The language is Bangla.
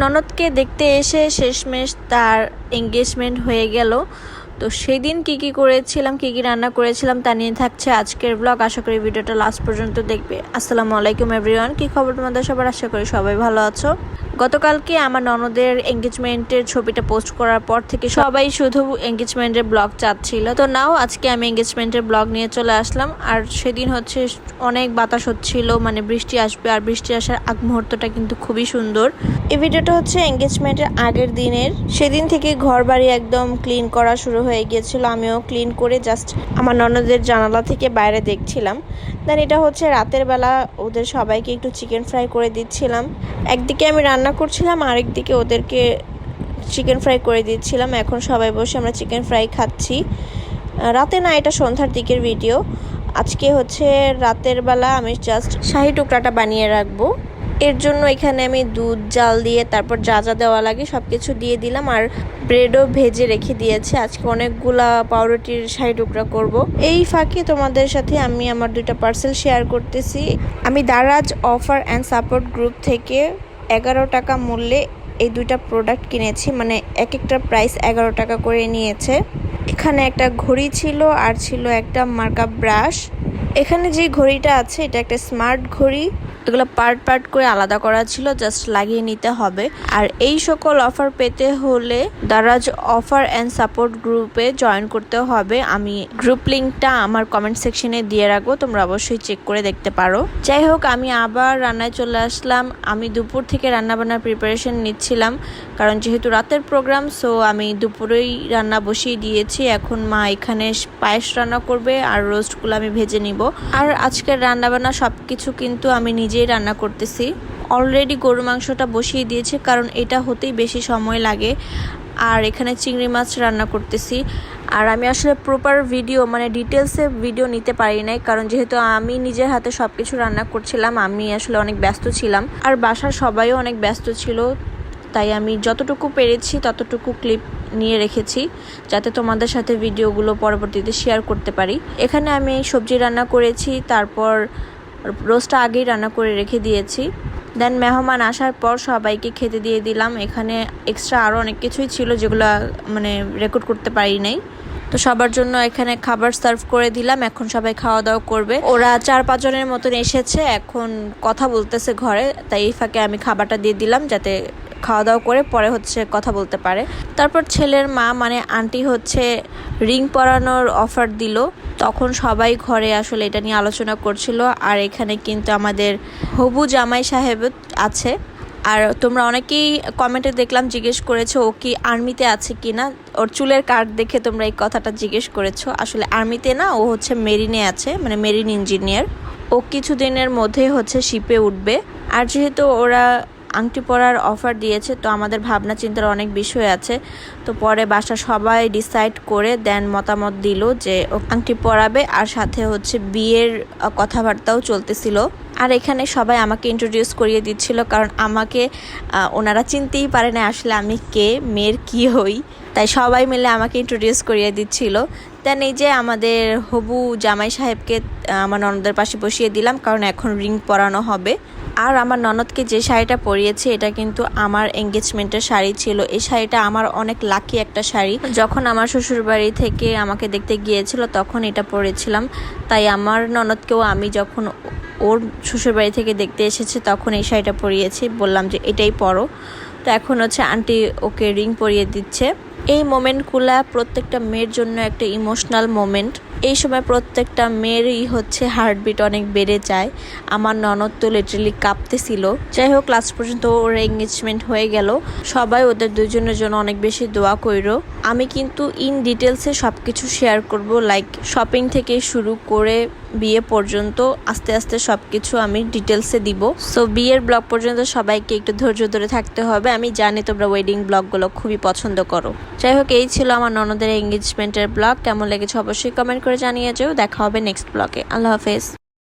ননদকে দেখতে এসে শেষমেশ তার এঙ্গেজমেন্ট হয়ে গেল। তো সেদিন কী কী করেছিলাম, কী কী রান্না করেছিলাম তা নিয়ে থাকছে আজকের ব্লগ আশা করি ভিডিওটা লাস্ট পর্যন্ত দেখবে। আসসালামু আলাইকুম এভরিওয়ান কি খবর তোমাদের সবার? আশা করি সবাই ভালো আছো। গতকালকে আমার ননদের এঙ্গেজমেন্টের ছবিটা পোস্ট করার পর থেকে সবাই শুধু এঙ্গেজমেন্টের ব্লগ চাচ্ছিল। তো নাও, আজকে আমি এঙ্গেজমেন্টের ব্লগ নিয়ে চলে আসলাম। আর সেদিন হচ্ছে অনেক বাতাস হচ্ছিল মানে বৃষ্টি আসবে আর বৃষ্টি আসার আগ মুহূর্তটা কিন্তু খুবই সুন্দর। এই ভিডিওটা হচ্ছে এঙ্গেজমেন্টের আগের দিনের। সেদিন থেকে ঘর বাড়ি একদম ক্লিন করা শুরু হয়ে গিয়েছিল। আমিও ক্লিন করে জাস্ট আমার ননদের জানালা থেকে বাইরে দেখছিলাম। দেন এটা হচ্ছে রাতের বেলা ওদের সবাইকে একটু চিকেন ফ্রাই করে দিচ্ছিলাম। একদিকে আমি রান্না করছিলাম, আরেকদিকে ওদেরকে চিকেন ফ্রাই করে দিচ্ছিলাম। এখন সবাই বসে আমরা চিকেন ফ্রাই খাচ্ছি। রাতে না, এটা সন্ধ্যার দিকের ভিডিও আজকে হচ্ছে রাতের বেলা আমি জাস্ট শাহি টুকরাটা বানিয়ে রাখব। এর জন্য এখানে আমি দুধ, জাল দিয়ে তারপর যা যা দেওয়া লাগে সব কিছু দিয়ে দিলাম আর ব্রেডও ভেজে রেখে দিয়েছে। আজকে অনেকগুলা পাউরুটির শাহি টুকরা করব। এই ফাঁকে তোমাদের সাথে আমি আমার দুইটা পার্সেল শেয়ার করতেছি। আমি Daraz offer and support group থেকে এগারো টাকা মূল্যে এই দুইটা প্রোডাক্ট কিনেছি। মানে এক একটা প্রাইস এগারো টাকা করে নিয়েছে। এখানে একটা ঘড়ি ছিল আর ছিল একটা মার্কআপ ব্রাশ এখানে যে ঘড়িটা আছে, এটা একটা স্মার্ট ঘড়ি। এগুলো পার্ট পার্ট করে আলাদা করা ছিল জাস্ট লাগিয়ে নিতে হবে। আর এই সকল অফার পেতে হলে দারাজ অফার অ্যান্ড সাপোর্ট গ্রুপে জয়েন করতে হবে। আমি গ্রুপ লিঙ্কটা আমার কমেন্ট সেকশনে দিয়ে রাখব, তোমরা অবশ্যই চেক করে দেখতে পারো। যাই হোক, আমি আবার রান্নায় চলে আসলাম। আমি দুপুর থেকে রান্না বান্নার প্রিপারেশন নিচ্ছিলাম, কারণ যেহেতু রাতের প্রোগ্রাম সো আমি দুপুরেই রান্না বসিয়ে দিয়েছি। এখন মা এখানে পায়েস রান্না করবে আর রোস্টগুলো আমি ভেজে নিব। আর আজকের রান্না বান্না সব কিছু কিন্তু আমি নিজেই রান্না করতেছি। অলরেডি গরু মাংসটা বসিয়ে দিয়েছে, কারণ এটা হতেই বেশি সময় লাগে। আর এখানে চিংড়ি মাছ রান্না করতেছি। আর আমি আসলে প্রপার ভিডিও মানে ডিটেলসে ভিডিও নিতে পারি নাই, কারণ যেহেতু আমি নিজের হাতে সব কিছু রান্না করছিলাম, আমি আসলে অনেক ব্যস্ত ছিলাম। আর বাসার সবাইও অনেক ব্যস্ত ছিল, তাই আমি যতটুকু পেরেছি ততটুকু ক্লিপ নিয়ে রেখেছি, যাতে তোমাদের সাথে ভিডিওগুলো পরবর্তীতে শেয়ার করতে পারি। এখানে আমি সবজি রান্না করেছি, তারপর রোস্টটা আগেই রান্না করে রেখে দিয়েছি। দেন মেহমান আসার পর সবাইকে খেতে দিয়ে দিলাম। এখানে এক্সট্রা আরও অনেক কিছুই ছিল যেগুলো মানে রেকর্ড করতে পারি নাই। তো সবার জন্য এখানে খাবার সার্ভ করে দিলাম। এখন সবাই খাওয়া দাওয়া করবে। ওরা চার পাঁচজনের মতন এসেছে। এখন কথা বলতেছে ঘরে। তাই এই ফাঁকে আমি খাবারটা দিয়ে দিলাম যাতে খাওয়া দাওয়া করে পরে হচ্ছে কথা বলতে পারে। তারপর ছেলের মা মানে আন্টি হচ্ছে রিং পরানোর অফার দিল। তখন সবাই ঘরে আসলে এটা নিয়ে আলোচনা করছিল। আর এখানে কিন্তু আমাদের হবু জামাই সাহেব আছে। আর তোমরা অনেকেই কমেন্টে দেখলাম জিজ্ঞেস করেছ, ও কি আর্মিতে আছে কি না ওর চুলের কার্ড দেখে তোমরা এই কথাটা জিজ্ঞেস করেছ। আসলে আর্মিতে না, ও হচ্ছে মেরিনে আছে মানে মেরিন ইঞ্জিনিয়ার ও কিছুদিনের মধ্যে হচ্ছে শিপে উঠবে। আর যেহেতু ওরা আংটি পরার অফার দিয়েছে, তো আমাদের ভাবনা চিন্তার অনেক বিষয় আছে। তো পরে বাসা সবাই ডিসাইড করে দেন মতামত দিল যে আংটি পরাবে আর সাথে হচ্ছে বিয়ের কথাবার্তাও চলতেছিল। আর এখানে সবাই আমাকে ইন্ট্রোডিউস করিয়ে দিচ্ছিল কারণ আমাকে ওনারা চিনতেই পারে না আসলে আমি কে, মেয়ের কি হই। তাই সবাই মিলে আমাকে ইন্ট্রোডিউস করিয়ে দিচ্ছিল। দেন এই যে আমাদের হবু জামাই সাহেবকে আমার ননদের পাশে বসিয়ে দিলাম কারণ এখন রিং পরানো হবে। আর আমার ননদকে যে শাড়িটা পরিয়েছে, এটা কিন্তু আমার এঙ্গেজমেন্টের শাড়ি ছিল। এই শাড়িটা আমার অনেক লাকি একটা শাড়ি। যখন আমার শ্বশুর বাড়ি থেকে আমাকে দেখতে গিয়েছিল, তখন এটা পরেছিলাম। তাই আমার ননদকেও আমি যখন ওর শ্বশুর বাড়ি থেকে দেখতে এসেছে, তখন এই শাড়িটা পরিয়েছি। বললাম যে, এটাই পরো। তো এখন হচ্ছে আন্টি ওকে রিং পরিয়ে দিচ্ছে। এই মোমেন্টগুলা প্রত্যেকটা মেয়ের জন্য একটা ইমোশনাল মোমেন্ট এই সময় প্রত্যেকটা মেয়েরই হচ্ছে হার্টবিট অনেক বেড়ে যায়। আমার ননদ তো লিটারেলি কাঁপতেছিল। যাই হোক লাস্ট পর্যন্ত ওর এঙ্গেজমেন্ট হয়ে গেল। সবাই ওদের দুজনের জন্য অনেক বেশি দোয়া কইর। আমি কিন্তু ইন ডিটেলসে সব কিছু শেয়ার করব লাইক শপিং থেকে শুরু করে বিয়ে পর্যন্ত আস্তে আস্তে সব কিছু আমি ডিটেলসে দিব। সো বিয়ের ব্লগ পর্যন্ত সবাইকে একটু ধৈর্য ধরে থাকতে হবে। আমি জানি তোমরা ওয়েডিং ব্লগগুলো খুবই পছন্দ করো। যাই হোক এই ছিল আমার ননদের এঙ্গেজমেন্টের ব্লগ। কেমন লেগেছে অবশ্যই কমেন্ট করে জানিয়ে যাও। দেখা হবে নেক্সট ব্লগে আল্লাহ হাফেজ।